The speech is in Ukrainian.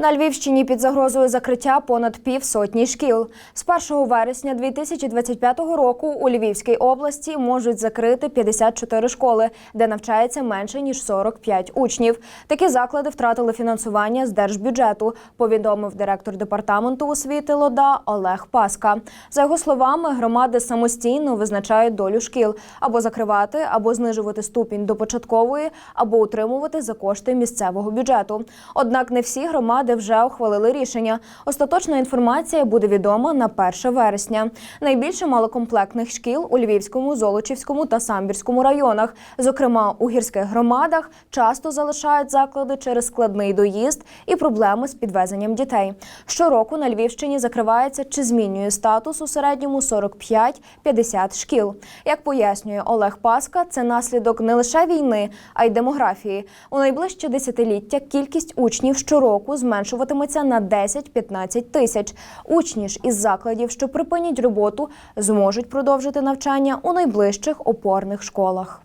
На Львівщині під загрозою закриття понад півсотні шкіл. З 1 вересня 2025 року у Львівській області можуть закрити 54 школи, де навчається менше ніж 45 учнів. Такі заклади втратили фінансування з держбюджету. Повідомив директор департаменту освіти Лода Олег Паска. За його словами, громади самостійно визначають долю шкіл або закривати, або знижувати ступінь до початкової, або утримувати за кошти місцевого бюджету. Однак не всі громади вже ухвалили рішення. Остаточна інформація буде відома на 1 вересня. Найбільше малокомплектних шкіл у Львівському, Золочівському та Самбірському районах. Зокрема, у гірських громадах часто залишають заклади через складний доїзд і проблеми з підвезенням дітей. Щороку на Львівщині закривається чи змінює статус у середньому 45-50 шкіл. Як пояснює Олег Паска, це наслідок не лише війни, а й демографії. У найближче десятиліття кількість учнів щороку зменшуватиметься на 10-15 тисяч. Учні ж із закладів, що припинять роботу, зможуть продовжити навчання у найближчих опорних школах.